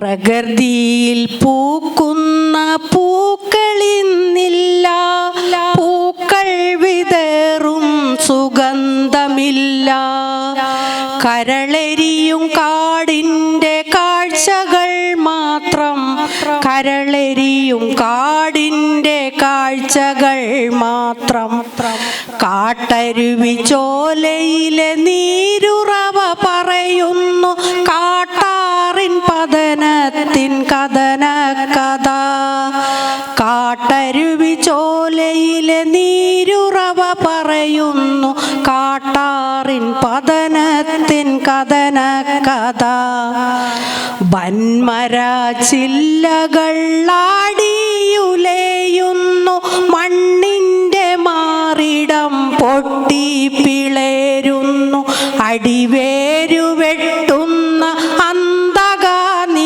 പ്രകൃതിയിൽ പൂക്കുന്ന പൂക്കളിന്നില്ല. പൂക്കൾ വിതറും സുഗന്ധമില്ല. കരളെരിയും കാടിന്റെ കാഴ്ചകൾ മാത്രം. കരളെരിയും കാടിന്റെ കാഴ്ചകൾ മാത്രം. കാട്ടരുവി ചോലയിലെ നീരുറവ പതനത്തിൻ കഥന കഥ. കാട്ടരുവി ചോലയിലെ നീരുറവ പറയുന്നു. കാട്ടാറിൻ പതനത്തിൻ കഥന കഥ. വന്മര ചില്ലകളാടിയുലയുന്നു മണ്ണിന്റെ മാറിടം പൊട്ടി പിളേരുന്നു. അടിവേ